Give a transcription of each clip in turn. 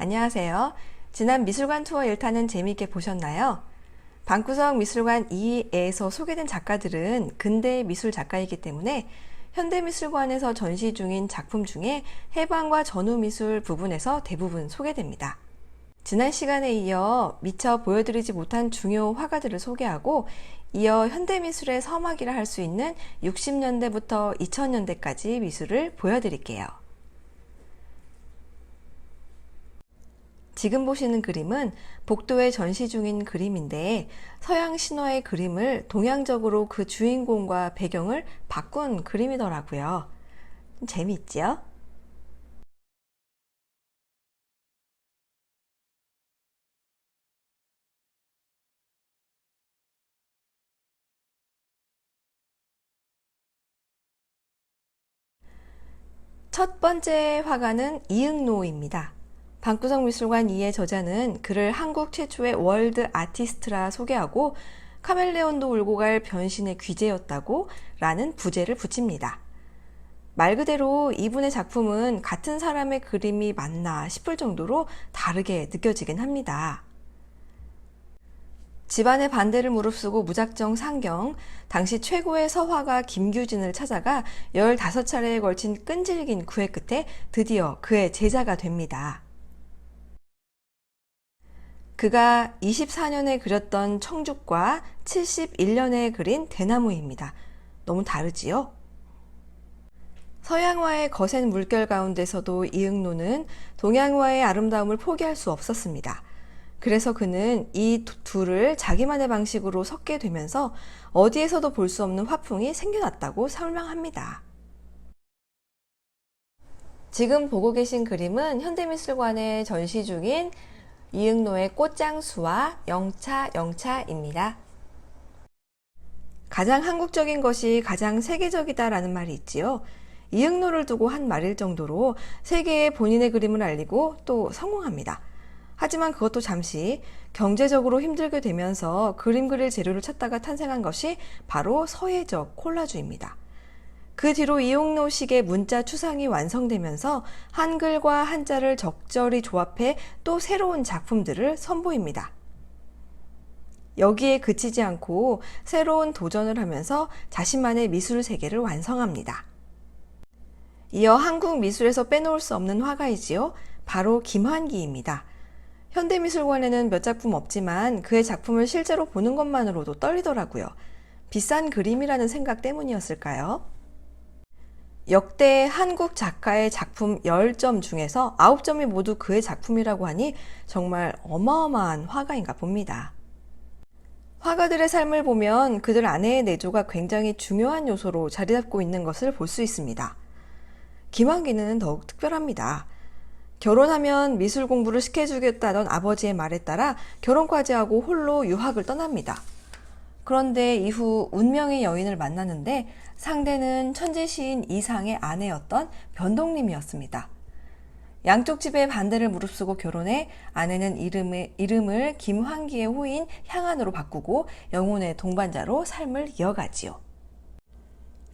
안녕하세요. 지난 미술관 투어 1탄은 재미있게 보셨나요? 방구석 미술관 2에서 소개된 작가들은 근대 미술 작가이기 때문에 현대미술관에서 전시 중인 작품 중에 해방과 전후미술 부분에서 대부분 소개됩니다. 지난 시간에 이어 미처 보여드리지 못한 중요 화가들을 소개하고 이어 현대미술의 서막이라 할 수 있는 60년대부터 2000년대까지 미술을 보여드릴게요. 지금 보시는 그림은 복도에 전시 중인 그림인데 서양 신화의 그림을 동양적으로 그 주인공과 배경을 바꾼 그림이더라고요. 재미있지요? 첫 번째 화가는 이응노입니다. 방구석 미술관 2의 저자는 그를 한국 최초의 월드 아티스트라 소개하고 카멜레온도 울고 갈 변신의 귀재였다고 라는 부제를 붙입니다. 말 그대로 이분의 작품은 같은 사람의 그림이 맞나 싶을 정도로 다르게 느껴지긴 합니다. 집안의 반대를 무릅쓰고 무작정 상경, 당시 최고의 서화가 김규진을 찾아가 15차례에 걸친 끈질긴 구애 끝에 드디어 그의 제자가 됩니다. 그가 24년에 그렸던 청죽과 71년에 그린 대나무입니다. 너무 다르지요? 서양화의 거센 물결 가운데서도 이응노는 동양화의 아름다움을 포기할 수 없었습니다. 그래서 그는 이 둘을 자기만의 방식으로 섞게 되면서 어디에서도 볼 수 없는 화풍이 생겨났다고 설명합니다. 지금 보고 계신 그림은 현대미술관에 전시 중인 이응노의 꽃장수와 영차 영차입니다. 가장 한국적인 것이 가장 세계적이다 라는 말이 있지요. 이응노를 두고 한 말일 정도로 세계에 본인의 그림을 알리고 또 성공합니다. 하지만 그것도 잠시 경제적으로 힘들게 되면서 그림 그릴 재료를 찾다가 탄생한 것이 바로 서예적 콜라주입니다. 그 뒤로 이용노식의 문자 추상이 완성되면서 한글과 한자를 적절히 조합해 또 새로운 작품들을 선보입니다. 여기에 그치지 않고 새로운 도전을 하면서 자신만의 미술 세계를 완성합니다. 이어 한국 미술에서 빼놓을 수 없는 화가이지요. 바로 김환기입니다. 현대미술관에는 몇 작품 없지만 그의 작품을 실제로 보는 것만으로도 떨리더라고요. 비싼 그림이라는 생각 때문이었을까요? 역대 한국 작가의 작품 10점 중에서 9점이 모두 그의 작품이라고 하니 정말 어마어마한 화가인가 봅니다. 화가들의 삶을 보면 그들 아내의 내조가 굉장히 중요한 요소로 자리 잡고 있는 것을 볼 수 있습니다. 김환기는 더욱 특별합니다. 결혼하면 미술 공부를 시켜주겠다던 아버지의 말에 따라 결혼까지 하고 홀로 유학을 떠납니다. 그런데 이후 운명의 여인을 만나는데 상대는 천재 시인 이상의 아내였던 변동님이었습니다. 양쪽 집의 반대를 무릅쓰고 결혼해 아내는 이름을, 이름을 김환기의 호인 향안으로 바꾸고 영혼의 동반자로 삶을 이어가지요.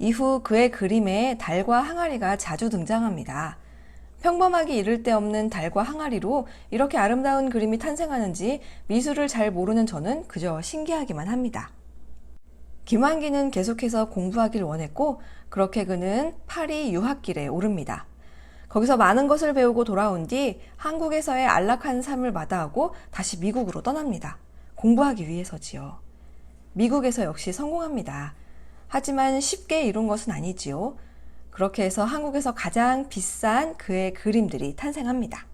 이후 그의 그림에 달과 항아리가 자주 등장합니다. 평범하게 이를 데 없는 달과 항아리로 이렇게 아름다운 그림이 탄생하는지 미술을 잘 모르는 저는 그저 신기하기만 합니다. 김환기는 계속해서 공부하길 원했고 그렇게 그는 파리 유학길에 오릅니다. 거기서 많은 것을 배우고 돌아온 뒤 한국에서의 안락한 삶을 마다하고 다시 미국으로 떠납니다. 공부하기 위해서지요. 미국에서 역시 성공합니다. 하지만 쉽게 이룬 것은 아니지요. 그렇게 해서 한국에서 가장 비싼 그의 그림들이 탄생합니다.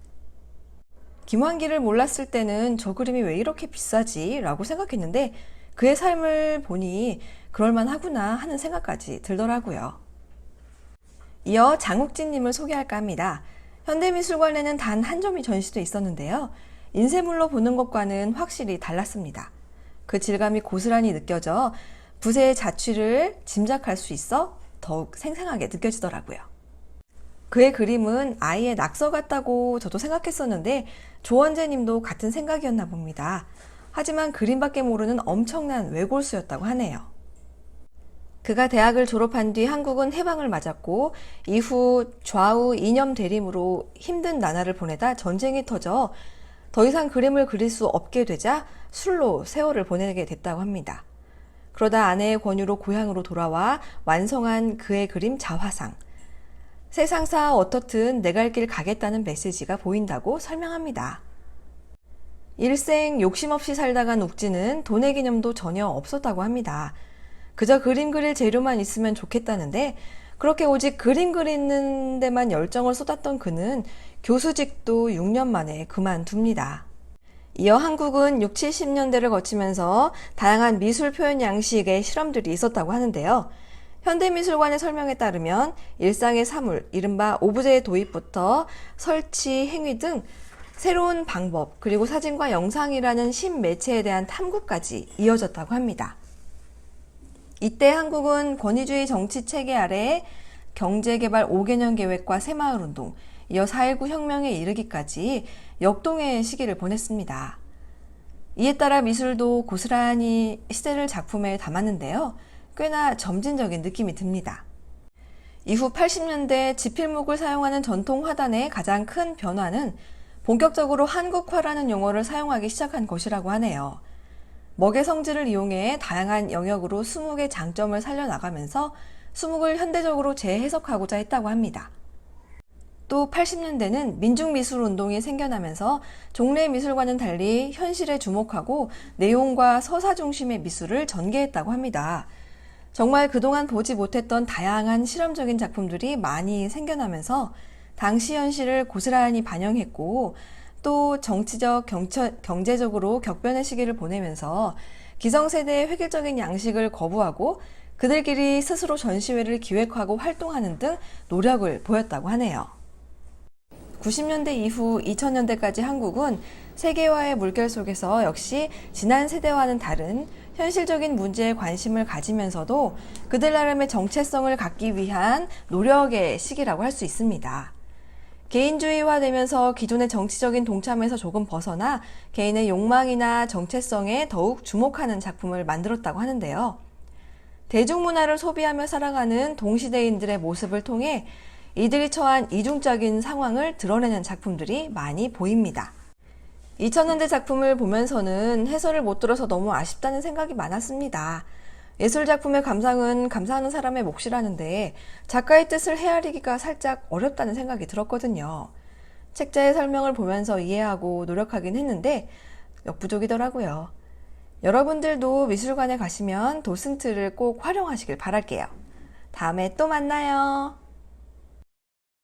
김환기를 몰랐을 때는 저 그림이 왜 이렇게 비싸지? 라고 생각했는데 그의 삶을 보니 그럴만하구나 하는 생각까지 들더라고요. 이어 장욱진님을 소개할까 합니다. 현대미술관에는 단 한 점이 전시돼 있었는데요. 인쇄물로 보는 것과는 확실히 달랐습니다. 그 질감이 고스란히 느껴져 붓의 자취를 짐작할 수 있어 더욱 생생하게 느껴지더라고요. 그의 그림은 아이의 낙서 같다고 저도 생각했었는데 조원재 님도 같은 생각이었나 봅니다. 하지만 그림밖에 모르는 엄청난 외골수였다고 하네요. 그가 대학을 졸업한 뒤 한국은 해방을 맞았고 이후 좌우 이념 대립으로 힘든 나날을 보내다 전쟁이 터져 더 이상 그림을 그릴 수 없게 되자 술로 세월을 보내게 됐다고 합니다. 그러다 아내의 권유로 고향으로 돌아와 완성한 그의 그림 자화상. 세상사 어떻든 내 갈 길 가겠다는 메시지가 보인다고 설명합니다. 일생 욕심 없이 살다간 욱지는 돈의 개념도 전혀 없었다고 합니다. 그저 그림 그릴 재료만 있으면 좋겠다는데 그렇게 오직 그림 그리는 데만 열정을 쏟았던 그는 교수직도 6년 만에 그만둡니다. 이어 한국은 6, 70년대를 거치면서 다양한 미술 표현 양식의 실험들이 있었다고 하는데요. 현대미술관의 설명에 따르면 일상의 사물, 이른바 오브제의 도입부터 설치, 행위 등 새로운 방법, 그리고 사진과 영상이라는 신매체에 대한 탐구까지 이어졌다고 합니다. 이때 한국은 권위주의 정치 체계 아래 경제개발 5개년 계획과 새마을운동, 이어 4.19 혁명에 이르기까지 역동의 시기를 보냈습니다. 이에 따라 미술도 고스란히 시대를 작품에 담았는데요. 꽤나 점진적인 느낌이 듭니다. 이후 80년대 지필목을 사용하는 전통 화단의 가장 큰 변화는 본격적으로 한국화라는 용어를 사용하기 시작한 것이라고 하네요. 먹의 성질을 이용해 다양한 영역으로 수묵의 장점을 살려나가면서 수묵을 현대적으로 재해석하고자 했다고 합니다. 또 80년대는 민중미술 운동이 생겨나면서 종래 미술과는 달리 현실에 주목하고 내용과 서사 중심의 미술을 전개했다고 합니다. 정말 그동안 보지 못했던 다양한 실험적인 작품들이 많이 생겨나면서 당시 현실을 고스란히 반영했고 또 정치적, 경처, 경제적으로 격변의 시기를 보내면서 기성세대의 획일적인 양식을 거부하고 그들끼리 스스로 전시회를 기획하고 활동하는 등 노력을 보였다고 하네요. 90년대 이후 2000년대까지 한국은 세계화의 물결 속에서 역시 지난 세대와는 다른 현실적인 문제에 관심을 가지면서도 그들 나름의 정체성을 갖기 위한 노력의 시기라고 할 수 있습니다. 개인주의화되면서 기존의 정치적인 동참에서 조금 벗어나 개인의 욕망이나 정체성에 더욱 주목하는 작품을 만들었다고 하는데요. 대중문화를 소비하며 살아가는 동시대인들의 모습을 통해 이들이 처한 이중적인 상황을 드러내는 작품들이 많이 보입니다. 2000년대 작품을 보면서는 해설을 못 들어서 너무 아쉽다는 생각이 많았습니다. 예술 작품의 감상은 감상하는 사람의 몫이라는데 작가의 뜻을 헤아리기가 살짝 어렵다는 생각이 들었거든요. 책자의 설명을 보면서 이해하고 노력하긴 했는데 역부족이더라고요. 여러분들도 미술관에 가시면 도슨트를 꼭 활용하시길 바랄게요. 다음에 또 만나요.